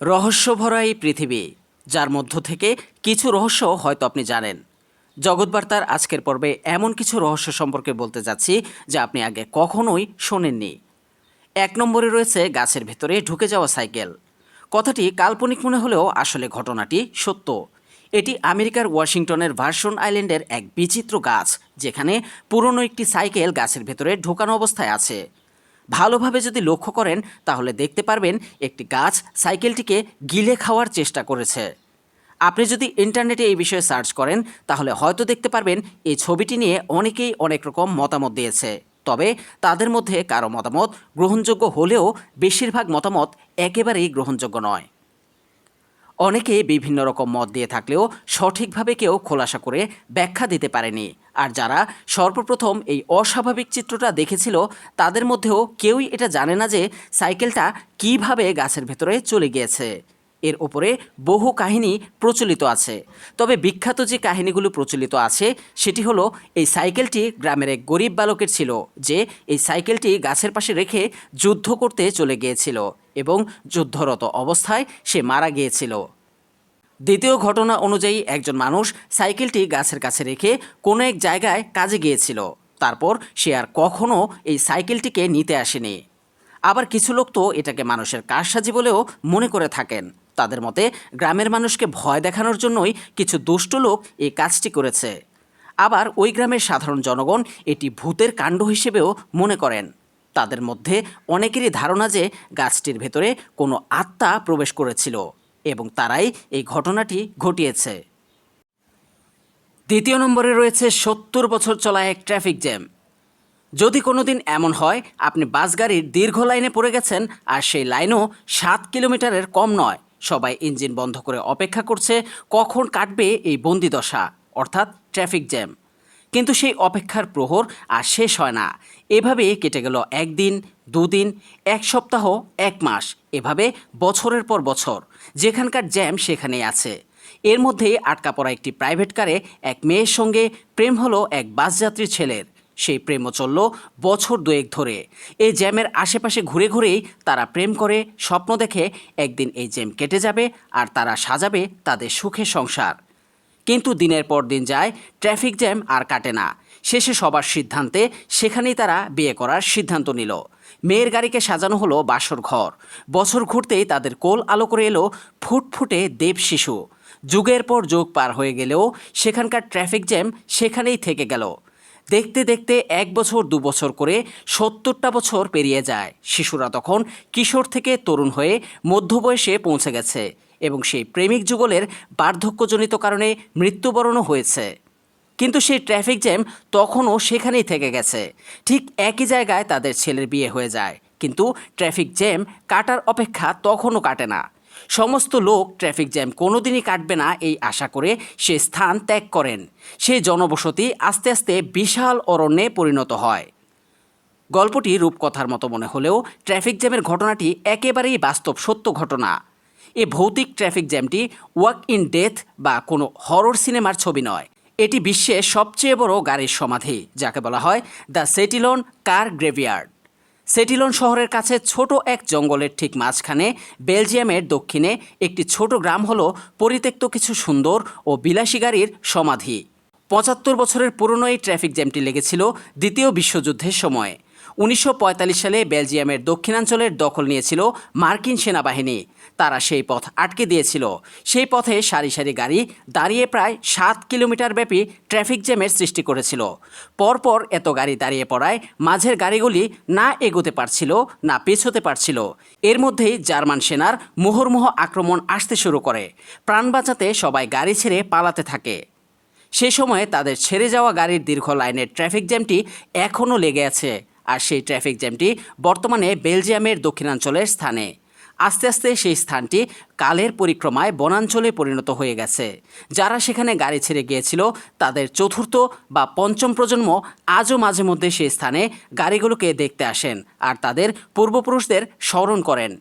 রহস্যভরা এই পৃথিবী, যার মধ্য থেকে কিছু রহস্য হয়তো আপনি জানেন। জগৎবার্তার আজকের পর্বে এমন কিছু রহস্য সম্পর্কে বলতে যাচ্ছি যা আপনি আগে কখনোই শোনেননি। এক নম্বরে রয়েছে গাছের ভেতরে ঢুকে যাওয়া সাইকেল। কথাটি কাল্পনিক মনে হলেও আসলে ঘটনাটি সত্য। এটি আমেরিকার ওয়াশিংটনের ভার্সন আইল্যান্ডের এক বিচিত্র গাছ, যেখানে পুরনো একটি সাইকেল গাছের ভেতরে ঢোকানো অবস্থায় আছে। ভালোভাবে যদি লক্ষ্য করেন, তাহলে দেখতে পারবেন একটি গাছ সাইকেলটিকে গিলে খাওয়ার চেষ্টা করেছে। আপনি যদি ইন্টারনেটে এই বিষয়ে সার্চ করেন, তাহলে হয়তো দেখতে পারবেন এই ছবিটি নিয়ে অনেকেই অনেক রকম মতামত দিয়েছে। তবে তাদের মধ্যে কারও মতামত গ্রহণযোগ্য হলেও বেশিরভাগ মতামত একেবারেই গ্রহণযোগ্য নয়। অনেকে বিভিন্ন রকম মত দিয়ে থাকলেও সঠিকভাবে কেউ খোলাসা করে ব্যাখ্যা দিতে পারেনি। আর যারা সর্বপ্রথম এই অস্বাভাবিক চিত্রটা দেখেছিল, তাদের মধ্যেও কেউই এটা জানে না যে সাইকেলটা কীভাবে গাছের ভেতরে চলে গিয়েছে। এর ওপরে বহু কাহিনী প্রচলিত আছে। তবে বিখ্যাত যে কাহিনীগুলো প্রচলিত আছে, সেটি হলো এই সাইকেলটি গ্রামের এক গরিব বালকের ছিল, যে এই সাইকেলটি গাছের পাশে রেখে যুদ্ধ করতে চলে গিয়েছিল এবং যুদ্ধরত অবস্থায় সে মারা গিয়েছিল। দ্বিতীয় ঘটনা অনুযায়ী একজন মানুষ সাইকেলটি গাছের কাছে রেখে কোনো এক জায়গায় কাজে গিয়েছিল। তারপর সে আর কখনো এই সাইকেলটিকে নিতে আসেনি। আবার কিছু লোক তো এটাকে মানুষের কারসাজি বলেও মনে করে থাকেন। তাদের মতে, গ্রামের মানুষকে ভয় দেখানোর জন্যই কিছু দুষ্ট লোক এই কাজটি করেছে। আবার ওই গ্রামের সাধারণ জনগণ এটি ভূতের কাণ্ড হিসেবেও মনে করেন। তাদের মধ্যে অনেকেরই ধারণা যে গাছটির ভেতরে কোনো আত্মা প্রবেশ করেছিল এবং তারাই এই ঘটনাটি ঘটিয়েছে। দ্বিতীয় নম্বরে রয়েছে সত্তর বছর চলা এক ট্রাফিক জ্যাম। যদি কোনো দিন এমন হয়, আপনি বাস গাড়ির দীর্ঘ লাইনে পড়ে গেছেন আর সেই লাইনও সাত কিলোমিটারের কম নয়। সবাই ইঞ্জিন বন্ধ করে অপেক্ষা করছে কখন কাটবে এই বন্দিদশা অর্থাৎ ট্রাফিক জ্যাম। কিন্তু সেই অপেক্ষার প্রহর আর শেষ হয় না। এভাবে কেটে গেল একদিন, দুদিন, এক সপ্তাহ, এক মাস, এভাবে বছরের পর বছর। যেখানকার জ্যাম সেখানেই আছে। এর মধ্যেই আটকা পড়া একটি প্রাইভেট কারে এক মেয়ের সঙ্গে প্রেম হলো এক বাসযাত্রীর ছেলের। সেই প্রেমও চলল বছর দুয়েক ধরে। এই জ্যামের আশেপাশে ঘুরে ঘুরেই তারা প্রেম করে, স্বপ্ন দেখে, একদিন এই জ্যাম কেটে যাবে আর তারা সাজাবে তাদের সুখের সংসার। কিন্তু দিনের পর দিন যায়, ট্রাফিক জ্যাম আর কাটে না। শেষে সবার সিদ্ধান্তে সেখানেই তারা বিয়ে করার সিদ্ধান্ত নিল। মেয়ের গাড়িকে সাজানো হলো বাসর ঘর। বছর ঘুরতেই তাদের কোল আলো করে এলো ফুটফুটে দেব শিশু। যুগের পর যুগ পার হয়ে গেলেও সেখানকার ট্রাফিক জ্যাম সেখানেই থেকে গেল। দেখতে দেখতে এক বছর, দু বছর করে সত্তরটা বছর পেরিয়ে যায়। শিশুরা তখন কিশোর থেকে তরুণ হয়ে মধ্যবয়সে পৌঁছে গেছে এবং সেই প্রেমিক যুগলের বার্ধক্যজনিত কারণে মৃত্যুবরণও হয়েছে। কিন্তু সেই ট্রাফিক জ্যাম তখনও সেখানেই থেকে গেছে। ঠিক একই জায়গায় তাদের ছেলের বিয়ে হয়ে যায়। কিন্তু ট্রাফিক জ্যাম কাটার অপেক্ষা তখনও কাটে না। সমস্ত লোক ট্রাফিক জ্যাম কোনোদিনই কাটবে না এই আশা করে সে স্থান ত্যাগ করেন। সে জনবসতি আস্তে আস্তে বিশাল অরণ্যে পরিণত হয়। গল্পটি রূপকথার মতো মনে হলেও ট্রাফিক জ্যামের ঘটনাটি একেবারেই বাস্তব সত্য ঘটনা। এ ভৌতিক ট্রাফিক জ্যামটি ওয়াক ইন ডেথ বা কোনো হরর সিনেমার ছবি নয়। এটি বিশ্বের সবচেয়ে বড় গাড়ির সমাধি, যাকে বলা হয় দ্য সেটিলন কার গ্রেভিয়ার্ড। সেটিলন শহরের কাছে ছোট এক জঙ্গলের ঠিক মাঝখানে, বেলজিয়ামের দক্ষিণে একটি ছোট গ্রাম হল পরিত্যক্ত কিছু সুন্দর ও বিলাসী গাড়ির সমাধি। পঁচাত্তর বছরের পুরনো এই ট্রাফিক জ্যামটি লেগেছিল দ্বিতীয় বিশ্বযুদ্ধের সময়ে। উনিশশো পঁয়তাল্লিশ সালে বেলজিয়ামের দক্ষিণাঞ্চলের দখল নিয়েছিল মার্কিন সেনাবাহিনী। তারা সেই পথ আটকে দিয়েছিল। সেই পথে সারি সারি গাড়ি দাঁড়িয়ে প্রায় সাত কিলোমিটার ব্যাপী ট্রাফিক জ্যামের সৃষ্টি করেছিল। পরপর এত গাড়ি দাঁড়িয়ে পড়ায় মাঝের গাড়িগুলি না এগোতে পারছিল, না পেছোতে পারছিল। এর মধ্যেই জার্মান সেনার মুহুর্মুহ আক্রমণ আসতে শুরু করে। প্রাণ বাঁচাতে সবাই গাড়ি ছেড়ে পালাতে থাকে। সে সময়ে তাদের ছেড়ে যাওয়া গাড়ির দীর্ঘ লাইনের ট্রাফিক জ্যামটি এখনও লেগে আছে। আর সেই ট্রাফিক জ্যামটি বর্তমানে বেলজিয়ামের দক্ষিণাঞ্চলের স্থানে। আস্তে আস্তে সেই স্থানটি কালের পরিক্রমায় বনাঞ্চলে পরিণত হয়ে গেছে। যারা সেখানে গাড়ি ছেড়ে গিয়েছিল, তাদের চতুর্থ বা পঞ্চম প্রজন্ম আজও মাঝে মধ্যে সেই স্থানে গাড়িগুলোকে দেখতে আসেন আর তাদের পূর্বপুরুষদের স্মরণ করেন।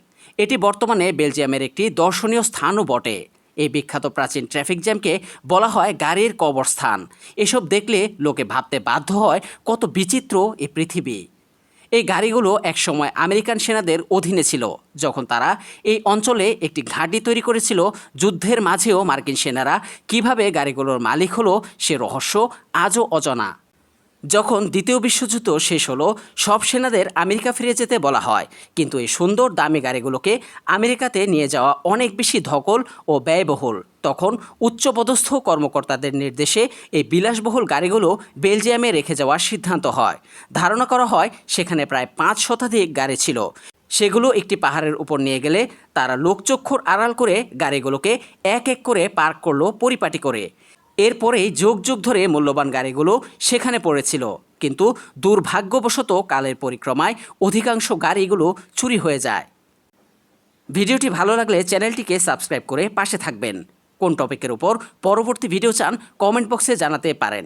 এটি বর্তমানে বেলজিয়ামের একটি দর্শনীয় স্থানও বটে। এই বিখ্যাত প্রাচীন ট্রাফিক জ্যামকে বলা হয় গাড়ির কবরস্থান। এসব দেখলে লোকে ভাবতে বাধ্য হয় কত বিচিত্র এ পৃথিবী। এই গাড়িগুলো একসময় আমেরিকান সেনাদের অধীনে ছিল, যখন তারা এই অঞ্চলে একটি ঘাঁটি তৈরি করেছিল। যুদ্ধের মাঝেও মার্কিন সেনারা কীভাবে গাড়িগুলোর মালিক হলো, সে রহস্য আজও অজানা। যখন দ্বিতীয় বিশ্বযুদ্ধ শেষ হলো, সব সেনাদের আমেরিকা ফিরে যেতে বলা হয়। কিন্তু এই সুন্দর দামি গাড়িগুলোকে আমেরিকাতে নিয়ে যাওয়া অনেক বেশি ধকল ও ব্যয়বহুল। তখন উচ্চপদস্থ কর্মকর্তাদের নির্দেশে এই বিলাসবহুল গাড়িগুলো বেলজিয়ামে রেখে যাওয়ার সিদ্ধান্ত হয়। ধারণা করা হয়, সেখানে প্রায় পাঁচ শতাধিক গাড়ি ছিল। সেগুলো একটি পাহাড়ের উপর নিয়ে গেলে তারা লোকচক্ষুর আড়াল করে গাড়িগুলোকে এক এক করে পার্ক করল পরিপাটি করে। এরপরেই যুগ যুগ ধরে মূল্যবান গাড়িগুলো সেখানে পড়েছিল। কিন্তু দুর্ভাগ্যবশত কালের পরিক্রমায় অধিকাংশ গাড়িগুলো চুরি হয়ে যায়। ভিডিওটি ভালো লাগলে চ্যানেলটিকে সাবস্ক্রাইব করে পাশে থাকবেন। কোন টপিকের উপর পরবর্তী ভিডিও চান, কমেন্ট বক্সে জানাতে পারেন।